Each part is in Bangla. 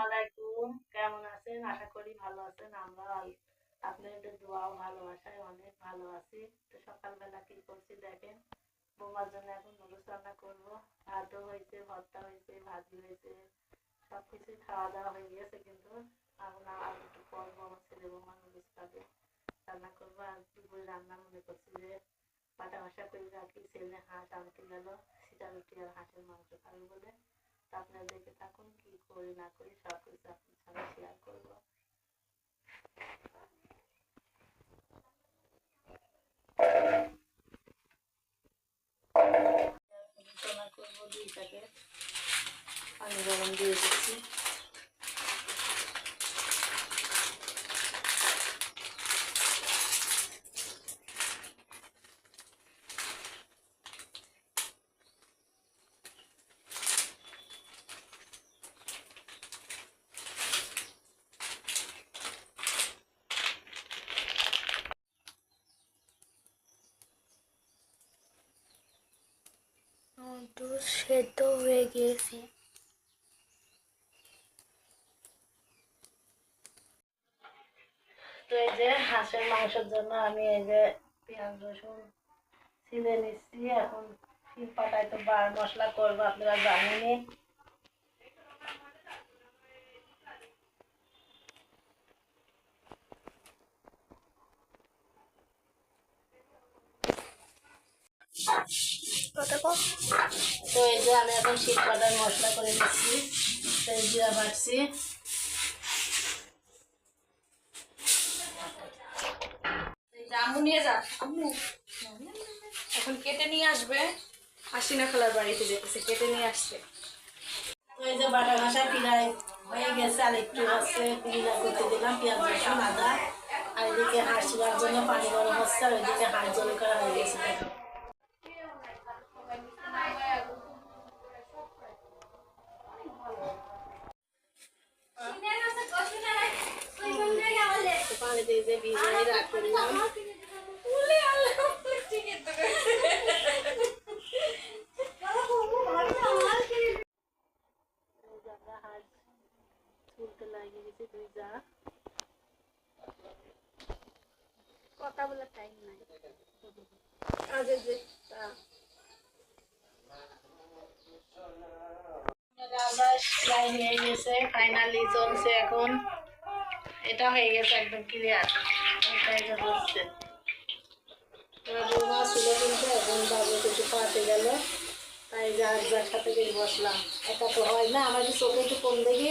আলাইকুম কেমন আছেন? আশা করি ভালো আছেন। আমরা আপনাদের দোয়া ভালোবাসায় অনেক ভালো আছি। তো সকালবেলা কি করছি দেখেন। বোমার জন্য এখন নুডলস রান্না করব। ভাতও হয়েছে, ভর্তা হয়েছে, ভাজি হয়েছে। সব কিছুই খাওয়া দাওয়া হয়ে গেছে কিন্তু আমরা আর একটু পর আমার ছেলে বোমা নুডলস রান্না করব। আর দুপুরে রান্না মনে করছি যে পাটা ভাষা করে রাখি। ছেলে হাঁস আনতে গেল। সেটা রুটি আর হাঁসের মাংস খাবে বলে। তা আপনারা দেখে থাকুন কি করি, না করি সব কিছু আপনার সাথে শেয়ার করব করব দুইটাকে। পানি গরম দিয়ে দিচ্ছি দুধ সেদ্ধ হয়ে গিয়েছে তো এই যে হাঁসের মাংসের জন্য আমি এই যে পেঁয়াজ, রসুন ছিলে নিচ্ছি। এখন শিল পাতায় তো বার মশলা করব, আপনারা কও। তো এই যে আমি এখন শিল পাতায় মশলা করে নিচ্ছি জিরা বাড়ছি আম্মু নিয়ে যা। আম্মু। এখন কেটে নিয়ে আসবে। হাসিনা খালার বাড়িতে যেতেছে, কেটে নিয়ে আসছে। তো যে বাটা ঘাসা পিড়াই হয়ে গেছে, আর একটু আছে পিড়া করতে দিলাম, পেঁয়াজ রসুন, আদা, আর এদিকে হাঁস ছিলার জন্য পানি গরম হচ্ছে, আর ওইদিকে হাঁস জল করা হয়ে গেছে। পানিতে যে ভিজাই রাখে দিলাম এই যে আমরা হাঁস তুলতে লাগিয়ে গেছি দুই যা। কথা বলার টাইম নাই। এই যে এখন। এটা হয়ে গেছে একদম ক্লিয়ার হচ্ছে। তাই যার যার সাথে বসলাম। একা তো হয় না আমার চোখে একটু কম দেখি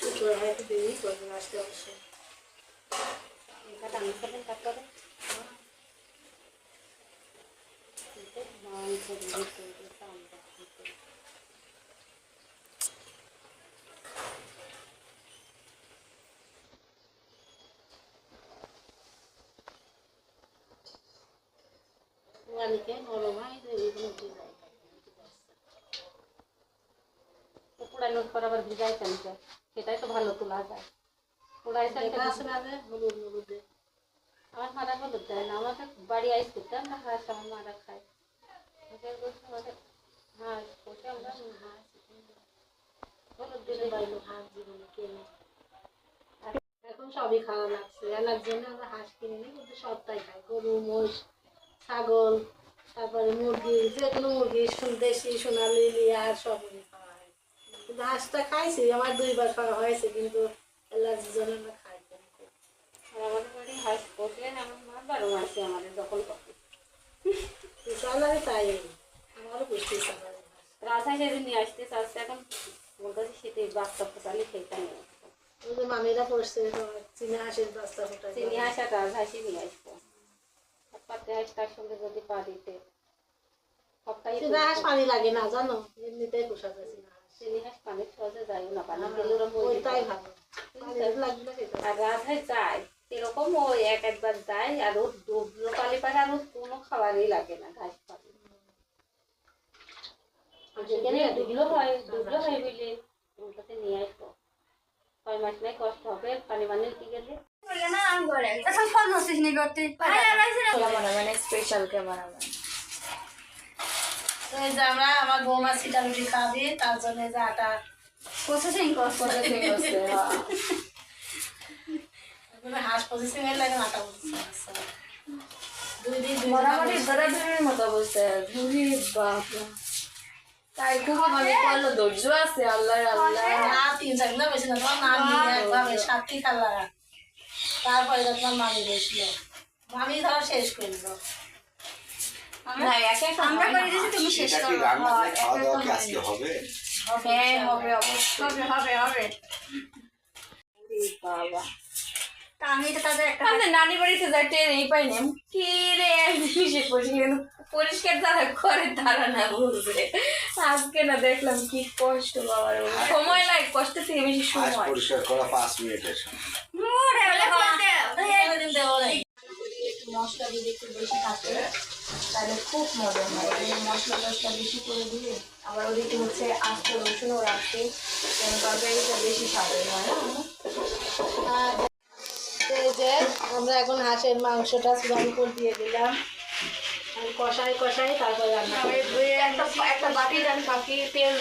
শুক্রবার হয়তো দেরি করবেন আসতে অবশ্যই। এইগুলো ভিজাই তো পোড়ানোর পর আবার ভিজাই ফেলছে। সেটাই তো ভালো তোলা যায়। হলুদ আমার মারা হলুদ দেয় না আমাদের বাড়ি আইস করতে আমরা হাঁস আমার মারা খাই ওদের বলছে হাঁস পোষে আমরা হাঁস হলুদ দিলে বাইরে হাঁস জীবনে কিনে এখন সবই খাওয়া লাগছে। এলার জন্য আমরা হাঁস কিনি না কিন্তু সবটাই খাই। গরু মোষ ছাগল তারপরে মুরগি যে কোনো মুরগি দেশি সোনালি লিয়ার সব হাঁসটা খাইছি আমার দুইবার খাওয়া হয়েছে কিন্তু অ্যালার্জির জন্য আমরা খাই। আর আমাদের বাড়ি হাঁস পোষলে আমার মা বারো মাসে আমাদের দখল করে। বিশালারই তাই আমারও হাঁস। রাজহাঁস সেদিন নিয়ে আসতে চাচ্ছে এখন বলতেছি শীতে বাচ্চা ফোটালে খেতে নিয়ে আসব মামিরা পড়ছে চীনা হাঁসের বাচ্চা ফোটায়। চিনি হাঁস আর রাজহাঁসই নিয়ে আসব। পাতে হাঁস তার সঙ্গে যদি পা দিতে। হাঁস পানি লাগে না জানো? এমনিতেই পোষা যায়। চীনা হাঁস সহজে না পানি দিলে ওরা মরে যায়। আর রাধাই যায় এরকম ও এক একবার যায় আর ও ডুবলো পালি পারে আর ওর কোনো খাবারই লাগে না ঘাস পালে। যেখানে ডুবলো হয় ডুবলো হয় বুঝলে ওটাতে নিয়ে আসব ছয় মাস নাই কষ্ট হবে পানি পানি কি গেলে মানে স্পেশাল ক্যামেরাম্যান তো এই যে আমরা আমার বৌমা সিটা রুটি তার জন্য এই যে আটা প্রসেসিং করছে হাঁস প্রসেসিং এর লাগে আটা প্রসেসিং আছে দুই দিন দুই মোটামুটি দিন মতো অবস্থা। ধুরি বাপ তাই ভালো ধৈর্য আছে আল্লাহ আল্লাহ। না তিন চার বেশি না তোমার নাম নিয়ে একভাবে সাতটি খাল্লা তারপরে তোমার মামি গেছিল মামি ধর শেষ করল। আমরা করে দিয়েছি তুমি শেষ করো হ্যাঁ। হবে হ্যাঁ অবশ্যই। হবে হবে হবে। বাবা। আমি তো তাদের আমাদের নানি বাড়িতে যাই টেরই পাই না। কি রে পরিষ্কার পরিষ্কার যারা করে তারা না বুঝবে। আজকে না দেখলাম কি কষ্ট বাবার সময় লাগে কষ্ট থেকে বেশি সময়। পরিষ্কার করা পাঁচ মিনিটের সময়। নাই। মশলা যদি একটু বেশি থাকে তাহলে খুব মজা হয়। এই মশলা টশলা বেশি করে দিয়ে আবার ওদিকে হচ্ছে আস্ত রসুনও রাখতে তরকারিটা বেশি স্বাদ হয় যে আমরা এখন হাঁসের মাংসটা চুলার উপর দিয়ে দিলাম। কষাই কষাই তারপর রান্না একটা বাটি দেন বাকি তেল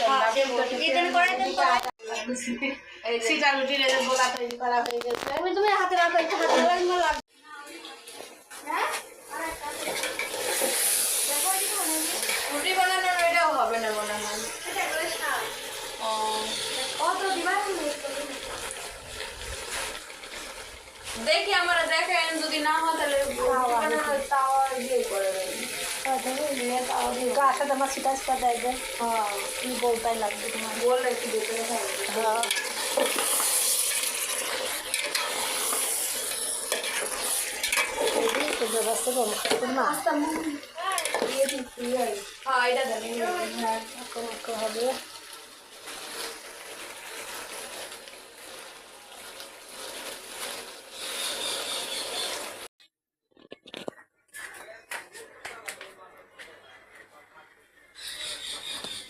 এই সিটা রুটির এই তৈরি করা হয়ে গেছে। তুমি হাতে রাখো একটু হাতে লাগবে রুটি না মনে হয়। ও, কত দিবা দেখি আমরা দেখেন যদি না হয় তাহলে তাওয়া দিয়ে করে সিটা সিটা দেয় যে হ্যাঁ। কি বলতাই লাগবে তোমার। বললে একটু ভেতরে থাকবে হ্যাঁ। ব্যবস্থা করব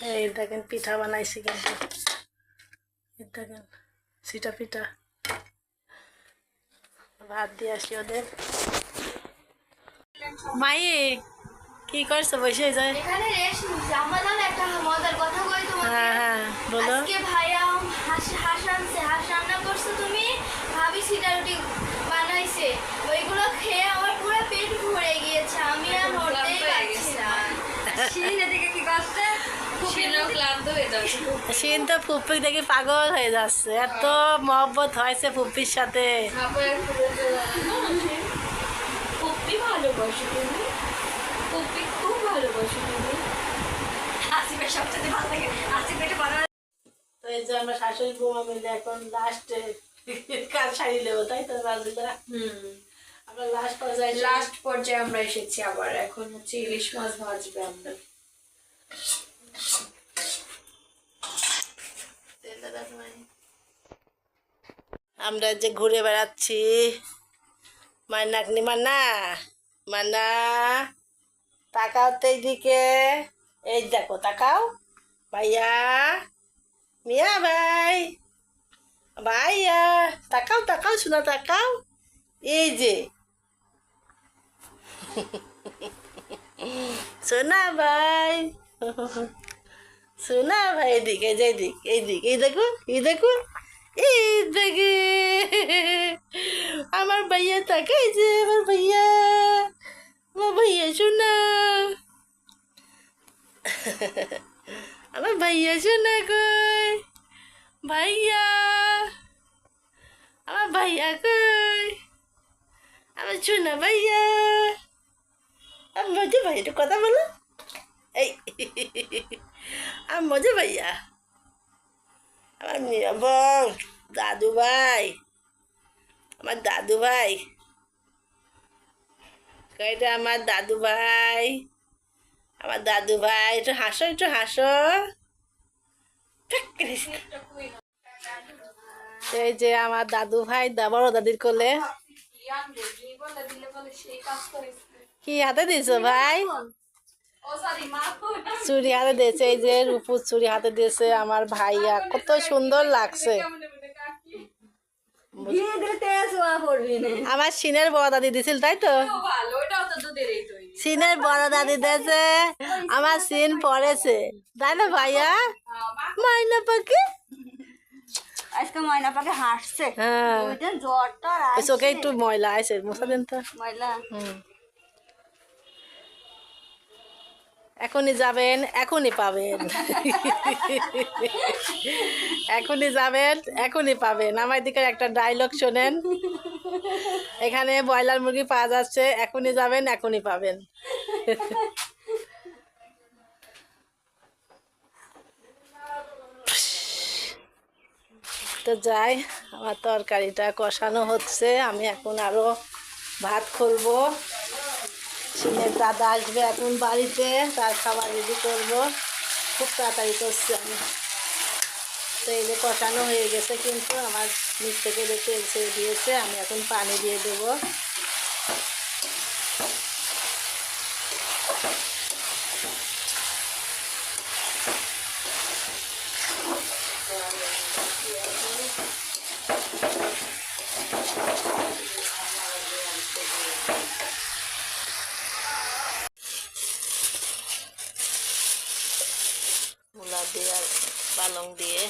এই দেখেন পিঠা বানাইছি কিন্তু। দেখেন সিটা পিঠা। ভাত দিয়ে আসি ওদের। মাই কি করছ বসে যায় এখানে রেস্ট নিচ্ছি। আমার না একটা মজার কথা বলি তোমাকে? হ্যাঁ হ্যাঁ বলো। আজকে ভাইয়া হাঁস হাঁস আনছে। হাঁস রান্না করছ তুমি? ভাবি সিটা রুটি বানাইছে। ওইগুলো খেয়ে আমার পুরো পেট ভরে গিয়েছে। আমি আর নড়তেই পারছি না। সিনে কি করছে? সিন তো দেখি পাগল হয়ে যাচ্ছে। এত মহব্বত হয়েছে ফুপ্পির সাথে। ভালোবাসো তুমি পুপ্পি খুব ভালোবাসো তুমি আসিফের সবচেয়ে ভালো লাগে। আসিফের ভালো তো এই যে আমরা শাশুড়ি বৌমা মিলে এখন লাস্টে কাজ সারি দেবো তাই তো রাজুদা হুম। আমরা লাস্ট পর্যায়ে লাস্ট পর্যায়ে আমরা এসেছি আবার। এখন হচ্ছে ইলিশ মাছ ভাজবে আমরা। আমরা যে ঘুরে বেড়াচ্ছি। মান্নাকনি মান্না মান্না। তাকাও তো এইদিকে এই দেখো, তাকাও। ভাইয়া, মিয়া ভাই, ভাইয়া, তাকাও তাকাও শোনা তাকাও। এই যে। সোনা ভাই সোনা ভাই, এদিকে যে, এদিক এইদিক এই দেখো এই দেখো, এই দেখে। আমার ভাইয়া তাকাই যে আমার ভাইয়া। ভাইয়া শোনা আমার ভাইয়া শোনা কই ভাইয়া আমার ভাইয়া কই আমার শোনা ভাইয়া আমার মজা ভাই একটু কথা বলো এই আমার মজা ভাইয়া আমার দাদু ভাই আমার দাদু ভাই কয়টা আমার দাদু ভাই। আমার দাদু ভাই, একটু হাসো একটু হাসো। এই যে আমার দাদু ভাই বড় দাদির কোলে। কি হাতে দিয়েছ ভাই? চুড়ি হাতে দিয়েছে, এই যে রূপুর চুড়ি হাতে দিয়েছে, আমার ভাইয়া। কত সুন্দর লাগছে। আমার সিনের বড় দাদি দিছিল তাই তো? সিনের বড় দাদি দিয়েছে আমার সিন পড়েছে। তাই না ভাইয়া? মাইনা পাখি? আজকে ময়না পাকে হাসছে। হ্যাঁ। জ্বরটা চোখে একটু ময়লা আছে মশা দিন তো। ময়লা? হুম। এখনই যাবেন, এখনই পাবেন। এখনই যাবেন, এখনই পাবেন। আমার দিকে একটা ডায়লগ শোনেন। এখানে ব্রয়লার মুরগি পাওয়া যাচ্ছে, এখনই যাবেন, এখনই পাবেন। তো যাই, আমার তরকারিটা কষানো হচ্ছে। আমি এখন আরও ভাত খুলবো। সিনের দাদা আসবে এখন বাড়িতে, তার খাবার রেডি করব। খুব তাড়াতাড়ি করছি আমি। তো এই যে কষানো হয়ে গেছে কিন্তু, আমার নিচ থেকে যে এসে দিয়েছে, আমি এখন পানি দিয়ে দেবো মূলা দিয়ে আর পালং দিয়ে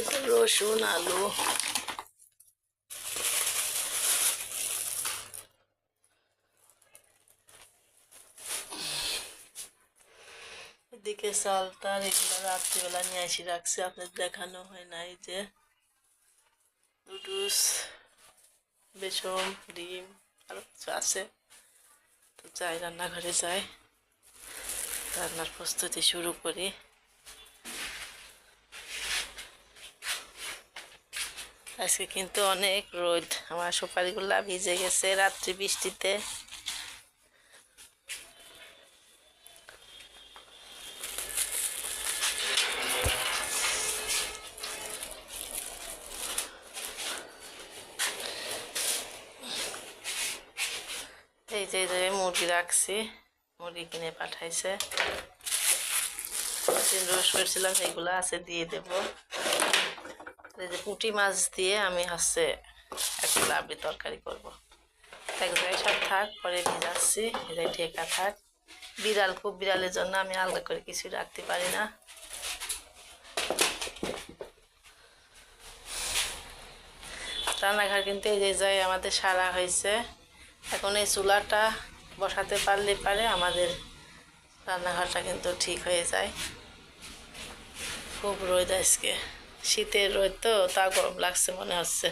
একটু রসুন আলু এদিকে চালটা এগুলো রাত্রিবেলা নিয়ে আসি রাখছি, আপনাদের দেখানো হয় না এই যে। নুডলস, বেসন, ডিম আরও কিছু আছে। তো যাই, রান্নাঘরে যাই। রান্নার প্রস্তুতি শুরু করি। আজকে কিন্তু অনেক রোদ। আমার সুপারিগুলা ভিজে গেছে রাত্রি বৃষ্টিতে। এই যে, এই মুরগি রাখছি। মুরগি কিনে পাঠাইছে। রোজ করছিলাম এগুলো আছে, দিয়ে দেব। যে পুঁটি মাছ দিয়ে আমি হচ্ছে একটা লাবড়ি তরকারি করব। এক জায়গায় সব থাক, পরে ভিজাচ্ছি ভেজে ঠেকা থাক। বিড়াল, খুব বিড়ালের জন্য আমি আলাদা করে কিছু রাখতে পারি না। রান্নাঘর কিন্তু এই যে যায় আমাদের সারা হয়েছে। এখন এই চুলাটা বসাতে পারলে পারে আমাদের রান্নাঘরটা কিন্তু ঠিক হয়ে যায়। খুব রোদ আজকে। শীতের রোদ তো তা গরম লাগছে মনে হচ্ছে।